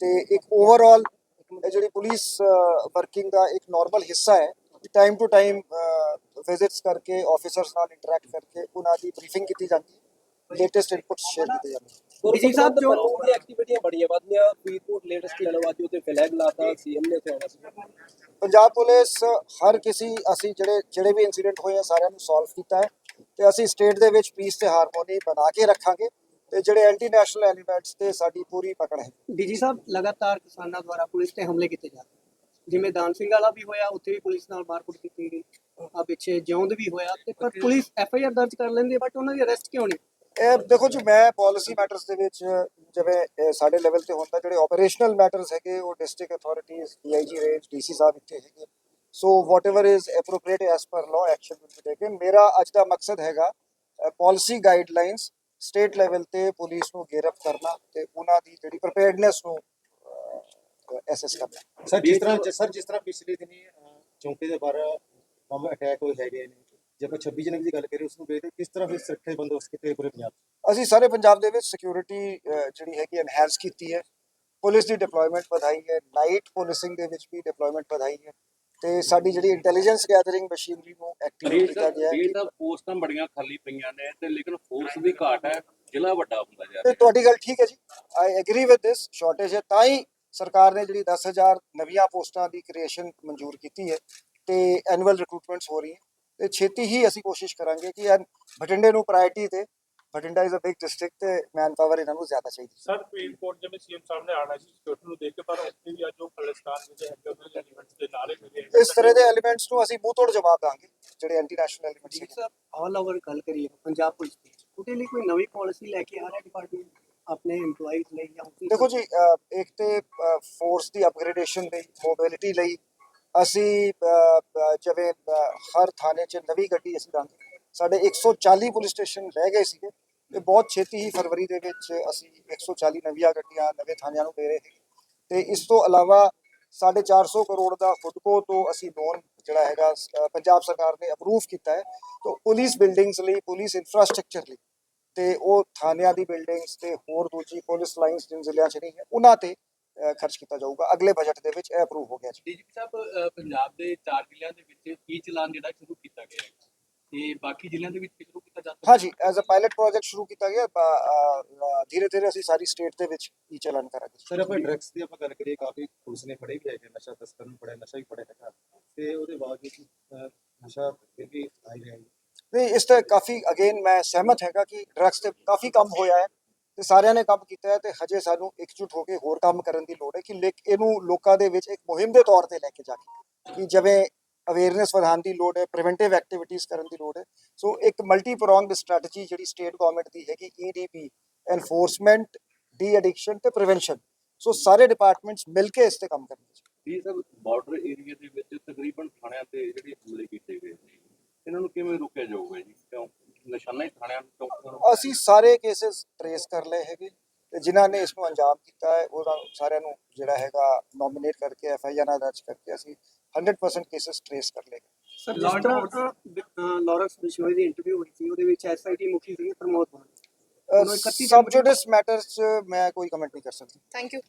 ਤੇ ਇੱਕ ਓਵਰਆਲ ਜਿਹੜੀ ਪੁਲਿਸ ਵਰਕਿੰਗ ਦਾ ਇੱਕ ਨਾਰਮਲ ਹਿੱਸਾ ਹੈ ਟਾਈਮ ਟੂ ਟਾਈਮ ਵਿਜ਼ਿਟਸ ਕਰਕੇ ਆਫੀਸਰਸ ਨਾਲ ਇੰਟਰੈਕਟ ਕਰਕੇ ਉਹਨਾਂ ਦੀ ਬਰੀਫਿੰਗ ਕੀਤੀ ਜਾਂਦੀ ਹੈ। ਲੇਟੈਸਟ ਇਨਪੁਟਸ ਸ਼ੇਅਰ ਕੀਤੇ ਜਾਂਦੇ ਹਨ ਡੀਜੀ ਸਾਹਿਬ ਜੋ ਦੀ ਐਕਟੀਵਿਟੀਆਂ ਬੜੀਆਂ ਵਧਦੀਆਂ। ਫਰੀਦਕੋਟ ਲੇਟੈਸਟ ਜਲਵਾਦੀ ਉਤੇ ਫਲੈਗ ਲਾਤਾ ਸੀਐਮ ਨੇ ਉੱਥੇ ਆਉਣਾ ਸੀ। ਪੰਜਾਬ ਪੁਲਿਸ ਹਰ ਕਿਸੇ ਅਸੀਂ ਜਿਹੜੇ ਜਿਹੜੇ ਵੀ ਇਨਸੀਡੈਂਟ ਹੋਏ ਆ ਸਾਰਿਆਂ ਨੂੰ ਸੋਲਵ ਕੀਤਾ ਹੈ। ਤੇ ਅਸੀਂ ਸਟੇਟ ਦੇ ਵਿੱਚ ਪੀਸ ਤੇ ਹਾਰਮੋਨੀ ਬਣਾ ਕੇ ਰੱਖਾਂਗੇ। ਤੇ ਜਿਹੜੇ ਐਂਟੀ ਨੈਸ਼ਨਲ ਐਲੀਮੈਂਟਸ ਤੇ ਸਾਡੀ ਪੂਰੀ ਪਕੜ ਹੈ। ਡੀਜੀ ਸਾਹਿਬ ਲਗਾਤਾਰ ਕਿਸਾਨਾਂ ਦੁਆਰਾ ਪੁਲਿਸ ਤੇ ਹਮਲੇ ਕੀਤੇ ਜਾ ਰਹੇ ਜਿਵੇਂ ਦਾਨ ਸਿੰਘ ਵਾਲਾ ਵੀ ਹੋਇਆ ਉੱਥੇ ਵੀ ਪੁਲਿਸ ਨਾਲ ਮਾਰਕੁੱਟ ਕੀਤੀ ਗਈ। ਆ ਪਿੱਛੇ ਜਿਉਂਦ ਵੀ ਹੋਇਆ ਤੇ ਪਰ ਪੁਲਿਸ ਐਫ ਆਈ ਆਰ ਦਰਜ ਕਰ ਲੈਂਦੀ ਬਟ ਉਹਨਾਂ ਦੀ ਅਰੈਸਟ ਕਿਉਂ ਨਹੀਂ? ਇਹ ਦੇਖੋ ਜੀ ਮੈਂ ਪਾਲਿਸੀ ਮੈਟਰਸ ਦੇ ਵਿੱਚ ਜਿਵੇਂ ਸਾਡੇ ਲੈਵਲ ਤੇ ਹੁੰਦਾ ਜਿਹੜੇ ਆਪਰੇਸ਼ਨਲ ਮੈਟਰਸ ਹੈਗੇ ਉਹ district authorities DIG range DC ਸਾਹਿਬ ਇੱਥੇ ਹੈਗੇ। So whatever is appropriate as per law action will be taken ਮੇਰਾ ਅੱਜ ਦਾ ਮਕਸਦ ਹੈਗਾ ਪਾਲਿਸੀ ਗਾਈਡਲਾਈਨਸ ਸਟੇਟ ਲੈਵਲ ਤੇ ਪੁਲਿਸ ਨੂੰ ਗੇਰਫ ਕਰਨਾ ਤੇ ਉਹਨਾਂ ਦੀ ਜਿਹੜੀ ਪ੍ਰੀਪੇਅਰਡਨੈਸ ਨੂੰ ਐਸੈਸ ਕਰਨਾ। ਸਰ ਜਿਸ ਤਰ੍ਹਾਂ ਸਰ ਜਿਸ ਤਰ੍ਹਾਂ ਪਿਛਲੇ ਦਿਨੀ ਚੌਂਕੀ ਦੇ ਬਾਹਰ ਬੰਬ ਅਟੈਕ ਹੋਏ ਹੈਗੇ ਨੇ ਜੇ ਆਪਾਂ 26 ਜਨਵਰੀ ਦੀ ਗੱਲ ਕਰੀਏ ਉਸ ਨੂੰ ਵੇਖਦੇ ਕਿਸ ਤਰ੍ਹਾਂ ਫਿਰ ਸੁਰੱਖਿਆ ਬੰਦੋਬਸਤ ਕੀਤੇ ਪੂਰੇ ਪੰਜਾਬ? ਅਸੀਂ ਸਾਰੇ ਪੰਜਾਬ ਦੇ ਵਿੱਚ ਸਿਕਿਉਰਿਟੀ ਜਿਹੜੀ ਹੈਗੀ ਐਨਹਾਂਸ ਕੀਤੀ ਹੈ। ਪੁਲਿਸ ਦੀ ਡਿਪਲੋਇਮੈਂਟ ਵਧਾਈ ਹੈ। ਨਾਈਟ ਪੁਲਿਸਿੰਗ ਦੇ ਵਿੱਚ ਵੀ ਡਿਪਲੋਇਮੈਂਟ ਵਧਾਈ ਹੈ। ਤੇ ਸਾਡੀ ਜਿਹੜੀ ਇੰਟੈਲੀਜੈਂਸ ਗੈਦਰਿੰਗ ਮਸ਼ੀਨਰੀ ਨੂੰ ਐਕਟੀਵੇਟ ਕੀਤਾ ਗਿਆ ਹੈ। ਇਹ ਤਾਂ ਪੋਸਟਾਂ ਬੜੀਆਂ ਖਾਲੀ ਪਈਆਂ ਨੇ ਤੇ ਲੇਕਿਨ ਫੋਰਸ ਦੀ ਘਾਟ ਹੈ ਜ਼ਿਲ੍ਹਾ ਵੱਡਾ ਹੁੰਦਾ ਜਾ ਤੇ ਰਿਹਾ। ਤੁਹਾਡੀ ਗੱਲ ਠੀਕ ਹੈ ਜੀ। I agree with this shortage ਹੈ ਤਾਂ ਹੀ ਸਰਕਾਰ ਨੇ ਜਿਹੜੀ 10000 ਨਵੀਆਂ ਪੋਸਟਾਂ ਦੀ ਕ੍ਰੀਏਸ਼ਨ ਮਨਜ਼ੂਰ ਕੀਤੀ ਹੈ ਤੇ ਐਨੂਅਲ ਰਿਕਰੂਟਮੈਂਟਸ ਹੋ ਰਹੀ ਹੈ ਤੇ ਛੇਤੀ ਹੀ ਅਸੀਂ ਕੋਸ਼ਿਸ਼ ਕਰਾਂਗੇ ਕਿ ਇਹ ਬਠਿੰਡੇ ਨੂੰ ਪ੍ਰਾਇੋਰਟੀ ਤੇ Bathinda is a big district ਤੇ ਮੈਨ ਪਾਵਰ ਇਹਨਾਂ ਨੂੰ ਜ਼ਿਆਦਾ ਚਾਹੀਦੀ ਸਰ ਫਰੀਦਕੋਟ ਜਿਵੇਂ ਸੀਐਮ ਸਾਹਮਣੇ ਆਣਾ ਸੀ ਸਿਕਿਉਰਿਟੀ ਨੂੰ ਦੇਖ ਕੇ ਪਰ ਉੱਥੇ ਵੀ ਅੱਜ ਉਹ ਖਾਲਿਸਤਾਨ ਦੇ ਹੈਗੇ ਉਹਨਾਂ ਦੇ ਐਲੀਮੈਂਟਸ ਦੇ ਨਾਲੇ ਮਿਲੇ ਇਸ ਤਰ੍ਹਾਂ ਦੇ ਐਲੀਮੈਂਟਸ ਨੂੰ ਅਸੀਂ ਮੂੰਹ ਤੋੜ ਜਵਾਬ ਦਾਂਗੇ ਜਿਹੜੇ ਐਂਟੀ ਨੈਸ਼ਨਲ ਐਲੀਮੈਂਟਸ ਸਾਹਿਬ ਆਲ ਓਵਰ ਗੱਲ ਕਰੀਏ ਪੰਜਾਬ ਪੁਲਿਸ ਦੀ। ਉਹਦੇ ਲਈ ਕੋਈ ਨਵੀਂ ਪਾਲਿਸੀ ਲੈ ਕੇ ਆ ਰਿਹਾ ਡਿਪਾਰਟਮੈਂਟ ਆਪਣੇ EMPLOYEES ਲਈ ਜਾਂ ਦੇਖੋ ਜੀ ਇੱਕ ਤੇ ਫੋਰਸ ਦੀ ਅਪਗ੍ਰੇਡੇਸ਼ਨ ਲਈ ਮੋਬਿਲਿਟੀ ਲਈ ਅਸੀਂ ਜਿਵੇਂ ਹਰ ਥਾਣੇ 'ਚ ਨਵੀਂ ਗੱਡੀ ਅਸੀਂ ਦਾਂਗੇ ਸਾਡੇ 140 ਪੁਲਿਸ ਸਟੇਸ਼ਨ ਰਹਿ ਗਏ ਸੀਗੇ। ਤੇ ਬਹੁਤ ਛੇਤੀ ਹੀ ਫਰਵਰੀ ਦੇ ਵਿੱਚ ਅਸੀਂ 140 ਨਵੀਆਂ ਗੱਡੀਆਂ ਨਵੇਂ ਥਾਣਿਆਂ ਨੂੰ ਦੇ ਰਹੇ ਹਾਂ ਤੇ ਇਸ ਤੋਂ ਇਲਾਵਾ 450 ਕਰੋੜ ਦਾ ਹੁਡਕੋ ਤੋਂ ਅਸੀਂ ਲੋਨ ਜਿਹੜਾ ਹੈਗਾ ਪੰਜਾਬ ਸਰਕਾਰ ਨੇ ਅਪਰੂਵ ਕੀਤਾ ਹੈ। ਤੋਂ ਪੁਲਿਸ ਬਿਲਡਿੰਗਸ ਲਈ, ਪੁਲਿਸ ਇਨਫਰਾਸਟ੍ਰਕਚਰ ਲਈ ਤੇ ਉਹ ਥਾਣਿਆਂ ਦੀ ਬਿਲਡਿੰਗਸ ਤੇ ਹੋਰ ਦੂਜੀ ਪੁਲਿਸ ਲਾਈਨਸ ਜਿਨ ਜ਼ਿਲ੍ਹਿਆਂ 'ਚ ਨਹੀਂ ਹੈ, ਉਹਨਾਂ ਤੇ ਖਰਚ ਕੀਤਾ ਜਾਊਗਾ। ਅਗਲੇ ਬਜਟ ਦੇ ਵਿੱਚ ਇਹ ਅਪਰੂਵ ਹੋ ਗਿਆ ਜੀ। ਡੀਜੀਪੀ ਸਾਹਿਬ ਪੰਜਾਬ ਦੇ ਚਾਰ ਜ਼ਿਲ੍ਹਿਆਂ ਦੇ ਵਿੱਚ ਈ ਚਲਾਨ ਜਿਹੜਾ ਸ਼ੁਰੂ ਕੀਤਾ ਗਿਆ ਹੈ। ਤੇ ਬਾਕੀ ਜ਼ਿਲ੍ਹਿਆਂ ਦੇ ਵਿੱਚ ਵੀ ਸ਼ੁਰੂ ਕੀਤਾ ਜਾ ਸਕਦਾ ਹਾਂਜੀ ਐਜ਼ ਅ ਪਾਇਲਟ ਪ੍ਰੋਜੈਕਟ ਸ਼ੁਰੂ ਕੀਤਾ ਗਿਆ ਧੀਰੇ ਧੀਰੇ ਅਸੀਂ ਸਾਰੀ ਸਟੇਟ ਦੇ ਵਿੱਚ ਹੀ ਚਲਾਨ ਕਰਾਂਗੇ। ਸਰ ਆਪਾਂ ਡਰੱਗਸ ਦੀ ਆਪਾਂ ਗੱਲ ਕਰੀਏ ਕਾਫੀ ਪੁਲਿਸ ਨੇ ਫੜੇ ਵੀ ਹੈਗੇ ਨਸ਼ਾ ਤਸਕਰ ਨੂੰ ਫੜਿਆ ਨਸ਼ਾ ਵੀ ਫੜਿਆ ਹੈਗਾ। ਤੇ ਉਹਦੇ ਬਾਵਜੂਦ ਨਸ਼ਾ ਫਿਰ ਵੀ ਆਈ ਰਿਹਾ ਹੈ ਨਹੀਂ ਇਸ ਤੇ ਕਾਫੀ ਅਗੇਨ ਮੈਂ ਸਹਿਮਤ ਹੈਗਾ ਕਿ ਡਰੱਗਸ ਤੇ ਕਾਫੀ ਕੰਮ ਹੋਇਆ ਹੈ ਤੇ ਸਾਰਿਆਂ ਨੇ ਕੰਮ ਕੀਤਾ ਹੈ ਤੇ ਹਜੇ ਸਾਨੂੰ ਇਕਜੁੱਟ ਹੋ ਕੇ ਹੋਰ ਕੰਮ ਕਰਨ ਦੀ ਲੋੜ ਹੈ ਕਿ ਲੇਕ ਇਹਨੂੰ ਲੋਕਾਂ ਦੇ ਵਿੱਚ ਇੱਕ ਮੁਹਿੰਮ ਦੇ ਤੌਰ ਤੇ ਲੈ ਕੇ ਜਾ ਕੇ ਕਿ ਜਿਵੇਂ ਅਵੇਅਰਨੈਸ ਵਧਾਉਣ ਦੀ ਲੋੜ ਹੈ ਪ੍ਰੀਵੈਂਟਿਵ ਐਕਟੀਵਿਟੀਜ਼ ਕਰਨ ਦੀ ਲੋੜ ਹੈ। ਸੋ ਇੱਕ ਮਲਟੀ ਪ੍ਰੋਂਗਡ ਸਟ੍ਰੈਟਜੀ ਜਿਹੜੀ ਸਟੇਟ ਗਵਰਨਮੈਂਟ ਦੀ ਹੈਗੀ ਈਡੀਪੀ ਐਨਫੋਰਸਮੈਂਟ ਡੀ ਐਡਿਕਸ਼ਨ ਤੇ ਪ੍ਰੀਵੈਂਸ਼ਨ ਸੋ ਸਾਰੇ ਡਿਪਾਰਟਮੈਂਟਸ ਮਿਲ ਕੇ ਇਸ ਤੇ ਕੰਮ ਕਰਨਗੇ ਇਹ ਸਭ ਬਾਰਡਰ ਏਰੀਆ ਦੇ ਵਿੱਚ ਤਕਰੀਬਨ ਥਾਣਿਆਂ ਤੇ ਜਿਹੜੇ ਹਮਲੇ ਕੀਤੇ ਗਏ ਨੇ ਇਹਨਾਂ ਨੂੰ ਕਿਵੇਂ ਰੋਕਿਆ ਜਾਊਗਾ ਜੀ? ਕਿਉਂ? ਨਿਸ਼ਾਨਾ ਹੀ ਥਾਣਿਆਂ ਨੂੰ ਅਸੀਂ ਸਾਰੇ ਕੇसेस ਟਰੇਸ ਕਰ ਲਏ ਹੈਗੇ ਤੇ ਜਿਨ੍ਹਾਂ ਨੇ ਇਸ ਨੂੰ ਅੰਜਾਮ ਕੀਤਾ ਹੈ ਉਹਨਾਂ ਸਾਰਿਆਂ ਨੂੰ ਜਿਹੜਾ ਹੈਗਾ ਨੋਮੀਨੇਟ ਕਰਕੇ ਐਫ ਆਈ ਆਰ ਦਰਜ ਕਰਕੇ ਅਸੀਂ 100% ਕੇसेस ਟਰੇਸ ਕਰ ਲਏ ਸਰ ਜਿਸ ਤਰ੍ਹਾਂ ਲਾਰੈਂਸ ਬਿਸ਼ੋਈ ਦੀ ਇੰਟਰਵਿਊ ਹੋਈ ਸੀ ਉਹਦੇ ਵਿੱਚ ਐਸਆਈਟੀ ਮੁਖੀ ਸੀ ਪ੍ਰਮੋਦ ਬਹਾਲ ਉਹਨੂੰ 31 ਸਬ ਜੁਡਿਸ ਮੈਟਰਸ 'ਚ ਮੈਂ ਕੋਈ ਕਮੈਂਟ ਨਹੀਂ ਕਰ ਸਕਦਾ। Thank you.